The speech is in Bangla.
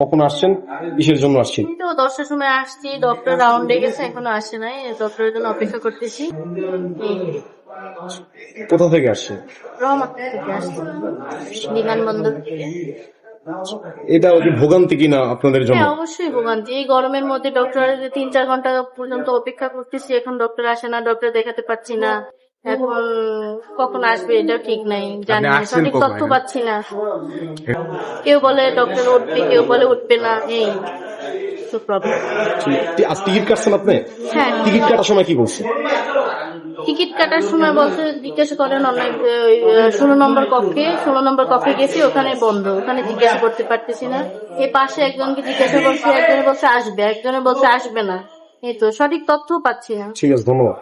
কখন আসছেন? কিসের জন্য আসছেন? তো দশটার সময় আসছি ডক্টর রাউন্ডে গেছে এখনও আসে নাই ডক্টরের জন্য অপেক্ষা করতেছি। কোথা থেকে আসছেন রহমত থেকে আসছি বিমানবন্দর থেকে। এটা ওই ভোগান্তি কিনা আপনাদের জন্য? হ্যাঁ অবশ্যই ভোগান্তি। এই গরমের মধ্যে ডক্টর তিন চার ঘণ্টা পর্যন্ত অপেক্ষা করতেছি এখন ডক্টর আসে না ডক্টর দেখাতে পাচ্ছি না। এখন কখন আসবে এটা ঠিক নাই জানি না আসছেন সঠিক কখন? তথ্য পাচ্ছি না। কেউ বলে ডক্টর উঠবে কেউ বলে উঠবে না এই প্রবলেম আজ টিকিট কাটছেন আপনি? হ্যাঁ। টিকিট কাটার সময় কি বলছে? টিকিট কাটার সময় বলছে জিজ্ঞাসা করেন অনেক ষোলো নম্বর কক্ষে ষোলো নম্বর কক্ষে গেছি ওখানে বন্ধ ওখানে জিজ্ঞাসা করতে পারতেছি না। এই পাশে একজনকে জিজ্ঞাসা করছে একজনে বলছে আসবে একজনে বলছে আসবে না। এই তো সঠিক তথ্য পাচ্ছি না। ঠিক আছে ধন্যবাদ।